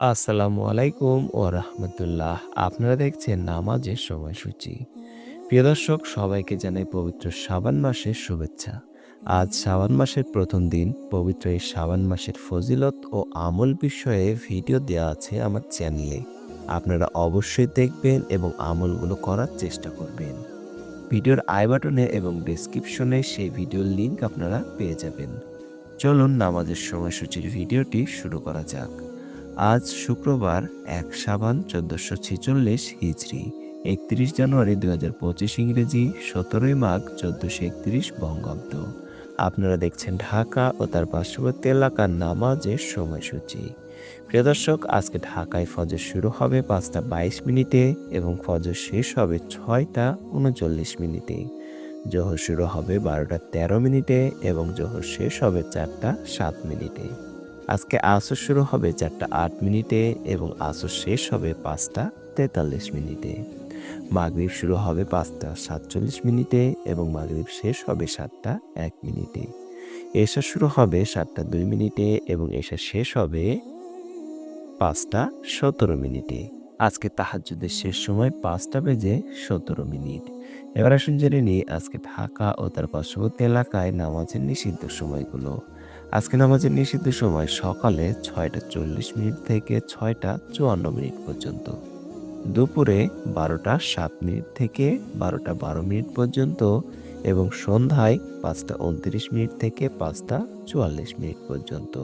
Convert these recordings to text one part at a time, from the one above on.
আসসালামু আলাইকুম ও রাহমাতুল্লাহ। আপনারা দেখছেন নামাজের সময়সূচি। প্রিয় দর্শক, সবাইকে জানাই পবিত্র শাবান মাসের শুভেচ্ছা। আজ শাবান মাসের প্রথম দিন। পবিত্র এই শাবান মাসের ফজিলত ও আমল বিষয়ে ভিডিও দেওয়া আছে আমার চ্যানেলে। আপনারা অবশ্যই দেখবেন এবং আমলগুলো করার চেষ্টা করবেন। ভিডিওর আই বাটনে এবং ডেসক্রিপশনে সেই ভিডিওর লিংক আপনারা পেয়ে যাবেন। চলুন নামাজের সময়সূচির ভিডিওটি শুরু করা যাক। আজ শুক্রবার এক সাবান চোদ্দশো ছেচল্লিশ হিজড়ি একত্রিশ জানুয়ারি দু হাজার পঁচিশ ইংরেজি, সতেরোই মাঘ চোদ্দশো একত্রিশ বঙ্গাব্দ। আপনারা দেখছেন ঢাকা ও তার পার্শ্ববর্তী এলাকার নামাজের সময়সূচি। প্রিয় দর্শক, আজকে ঢাকায় ফজর শুরু হবে পাঁচটা বাইশ মিনিটে এবং ফজর শেষ হবে ছয়টা উনচল্লিশ মিনিটে। জোহর শুরু হবে বারোটা তেরো মিনিটে এবং জোহর শেষ হবে চারটা সাত মিনিটে। আজকে আসর শুরু হবে চারটা আট মিনিটে এবং আসর শেষ হবে পাঁচটা তেতাল্লিশ মিনিটে। মাগরিব শুরু হবে পাঁচটা সাতচল্লিশ মিনিটে এবং মাগরিব শেষ হবে সাতটা এক মিনিটে। এসা শুরু হবে সাতটা দুই মিনিটে এবং এসা শেষ হবে পাঁচটা সতেরো মিনিটে। আজকে তাহাজ্জুদের শেষ সময় পাঁচটা বেজে সতেরো মিনিট। এবার আসুন জেনে নিই আজকে ঢাকা ও তার পার্শ্ববর্তী এলাকায় নামাজের নিষিদ্ধ সময়গুলো। আজকে নামাজের নিষিদ্ধ সময় সকালে ছয়টা চল্লিশ মিনিট থেকে ছয়টা চুয়ান্ন মিনিট পর্যন্ত। দুপুরে বারোটা সাত মিনিট থেকে বারোটা বারো মিনিট পর্যন্ত এবং সন্ধ্যায় পাঁচটা উনত্রিশ মিনিট থেকে পাঁচটা চুয়াল্লিশ মিনিট পর্যন্ত।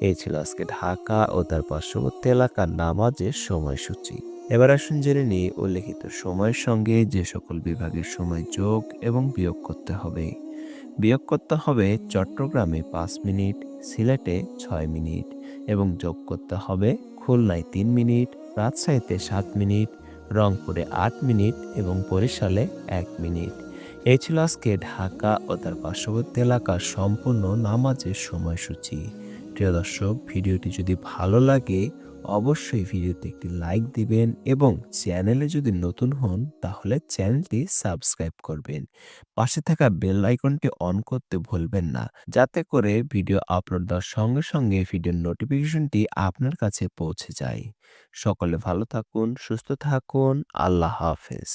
এই ছিল আজকে ঢাকা ও তার পার্শ্ববর্তী এলাকার নামাজের সময়সূচি। এবার আসুন জেনে নিই উল্লেখিত সময়ের সঙ্গে যে সকল বিভাগের সময় যোগ এবং বিয়োগ করতে হবে। বিয়োগ করতে হবে চট্টগ্রামে পাঁচ মিনিট, সিলেটে ছয় মিনিট এবং যোগ করতে হবে খুলনায় তিন মিনিট, রাজশাহীতে সাত মিনিট, রংপুরে আট মিনিট এবং বরিশালে এক মিনিট। এই ছিল আজকে ঢাকা ও তার পার্শ্ববর্তী এলাকার সম্পূর্ণ নামাজের সময়সূচি। প্রিয় দর্শক, ভিডিওটি যদি ভালো লাগে, অবশ্যই ভিডিওতে একটি লাইক দিবেন এবং চ্যানেলে যদি নতুন হন, তাহলে চ্যানেলটি সাবস্ক্রাইব করবেন। পাশে থাকা বেল আইকনটি অন করতে ভুলবেন না, যাতে করে ভিডিও আপলোড দেওয়ার সঙ্গে সঙ্গে ভিডিওর নোটিফিকেশনটি আপনার কাছে পৌঁছে যায়। সকলে ভালো থাকুন, সুস্থ থাকুন, আল্লাহ হাফেজ।